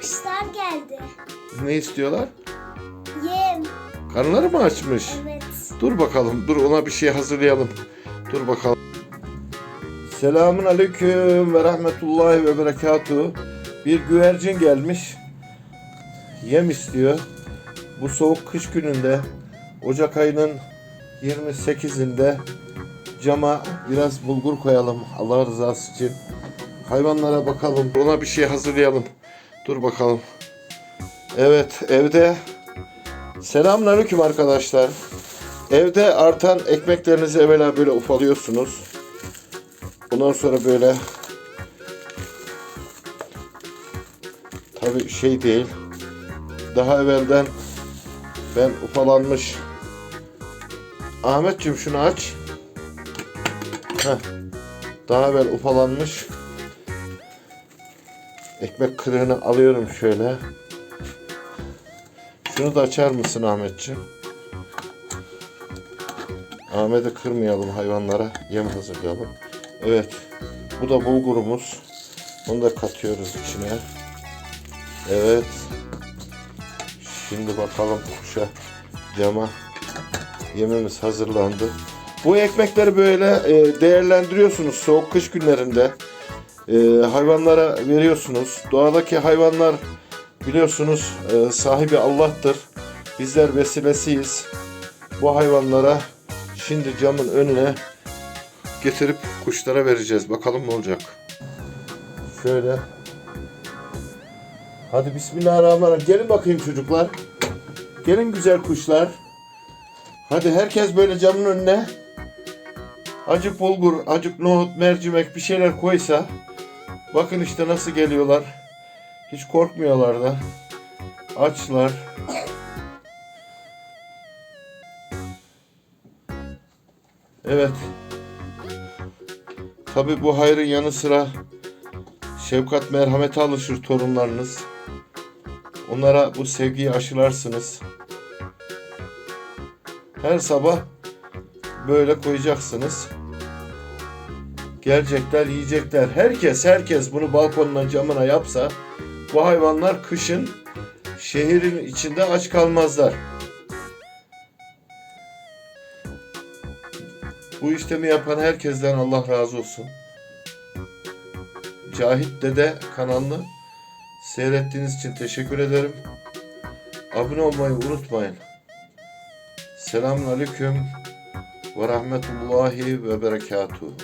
Kuşlar geldi. Ne istiyorlar? Yem. Karnları mı açmış? Evet. Dur bakalım. Dur ona bir şey hazırlayalım. Dur bakalım. Selamun aleyküm ve rahmetullahi ve berekatuhu. Bir güvercin gelmiş. Yem istiyor. Bu soğuk kış gününde Ocak ayının 28'inde cama biraz bulgur koyalım Allah rızası için. Hayvanlara bakalım. Ona bir şey hazırlayalım. Dur bakalım. Evet evde Selamünaleyküm arkadaşlar. Evde artan ekmeklerinizi evvela böyle ufalıyorsunuz. Ondan sonra böyle tabi şey değil. Daha evvelden ben ufalanmış Ahmetciğim şunu aç. Heh. Daha evvel ufalanmış ekmek kırığını alıyorum şöyle. Şunu da açar mısın Ahmetciğim? Ahmet'i kırmayalım hayvanlara. Yem hazırlayalım. Evet. Bu da bulgurumuz. Bunu da katıyoruz içine. Evet. Şimdi bakalım kuşa, cama. Yemimiz hazırlandı. Bu ekmekleri böyle e, değerlendiriyorsunuz soğuk kış günlerinde. E, hayvanlara veriyorsunuz. Doğadaki hayvanlar biliyorsunuz e, sahibi Allah'tır. Bizler vesilesiyiz. Bu hayvanlara şimdi camın önüne getirip kuşlara vereceğiz. Bakalım ne olacak. Şöyle. Hadi bismillahirrahmanirrahim. Gelin bakayım çocuklar. Gelin güzel kuşlar. Hadi herkes böyle camın önüne acık bulgur, acık nohut, mercimek bir şeyler koysa bakın işte nasıl geliyorlar. Hiç korkmuyorlar da. Açlar. Evet. Tabi bu hayrın yanı sıra şefkat merhamete alışır torunlarınız. Onlara bu sevgiyi aşılarsınız. Her sabah böyle koyacaksınız. Gelecekler, yiyecekler. Herkes, herkes bunu balkonuna, camına yapsa bu hayvanlar kışın şehrin içinde aç kalmazlar. Bu işlemi yapan herkesten Allah razı olsun. Cahit Dede kanalını seyrettiğiniz için teşekkür ederim. Abone olmayı unutmayın. Selamun Aleyküm ve Rahmetullahi ve Berekatuhu.